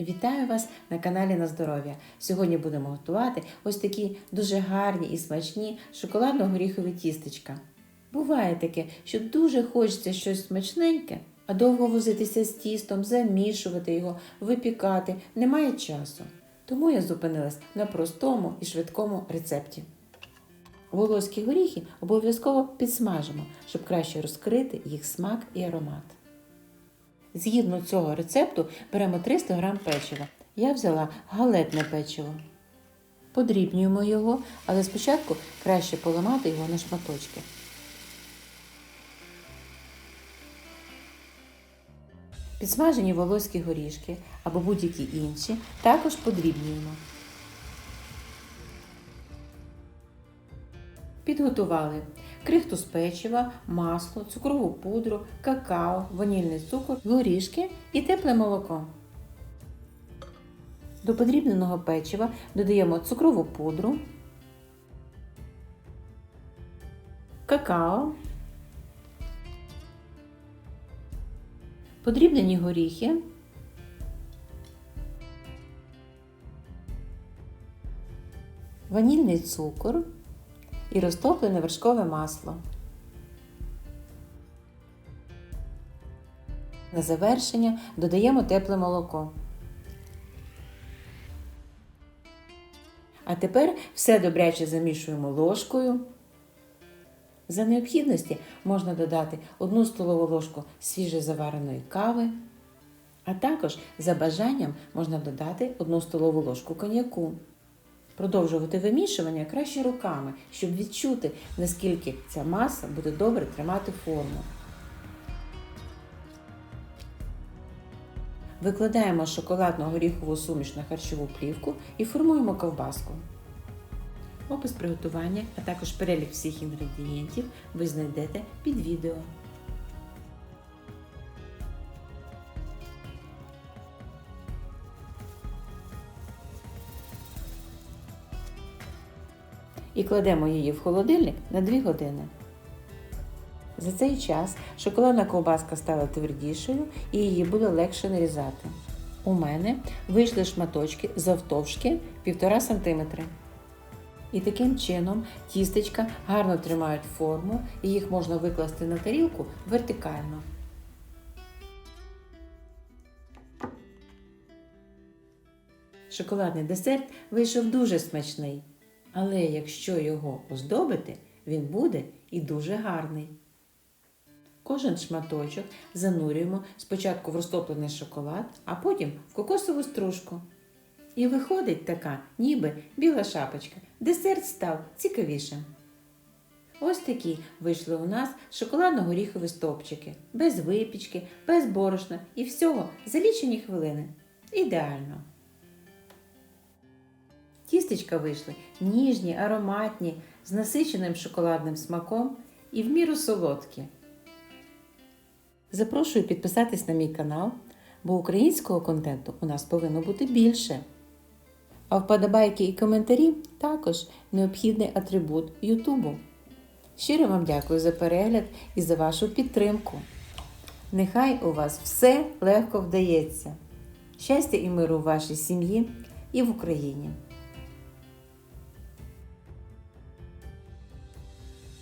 Вітаю вас на каналі на здоров'я. Сьогодні будемо готувати ось такі дуже гарні і смачні шоколадно-горіхові тістечка. Буває таке, що дуже хочеться щось смачненьке, а довго возитися з тістом, замішувати його, випікати немає часу. Тому я зупинилась на простому і швидкому рецепті. Волоські горіхи обов'язково підсмажимо, щоб краще розкрити їх смак і аромат. Згідно цього рецепту беремо 300 г печива. Я взяла галетне печиво. Подрібнюємо його, але спочатку краще поламати його на шматочки. Підсмажені волоські горішки або будь-які інші також подрібнюємо. Підготували крихту з печива, масло, цукрову пудру, какао, ванільний цукор, горішки і тепле молоко. До подрібненого печива додаємо цукрову пудру, какао, подрібнені горіхи, ванільний цукор і розтоплене вершкове масло. На завершення додаємо тепле молоко. А тепер все добряче замішуємо ложкою. За необхідності можна додати 1 столову ложку свіжезавареної кави, а також за бажанням можна додати 1 столову ложку коньяку. Продовжувати вимішування краще руками, щоб відчути, наскільки ця маса буде добре тримати форму. Викладаємо шоколадно-горіхову суміш на харчову плівку і формуємо ковбаску. Опис приготування, а також перелік всіх інгредієнтів ви знайдете під відео. І кладемо її в холодильник на 2 години. За цей час шоколадна ковбаска стала твердішою і її буде легше нарізати. У мене вийшли шматочки завтовшки 1,5 см. І таким чином тістечка гарно тримають форму і їх можна викласти на тарілку вертикально. Шоколадний десерт вийшов дуже смачний. Але якщо його оздобити, він буде і дуже гарний. Кожен шматочок занурюємо спочатку в розтоплений шоколад, а потім в кокосову стружку. І виходить така, ніби біла шапочка. Десерт став цікавішим. Ось такі вийшли у нас шоколадно-горіхові стопчики, без випічки, без борошна і всього за лічені хвилини. Ідеально! Тістечка вийшли ніжні, ароматні, з насиченим шоколадним смаком і в міру солодкі. Запрошую підписатись на мій канал, бо українського контенту у нас повинно бути більше. А вподобайки і коментарі також необхідний атрибут Ютубу. Щиро вам дякую за перегляд і за вашу підтримку. Нехай у вас все легко вдається. Щастя і миру в вашій сім'ї і в Україні!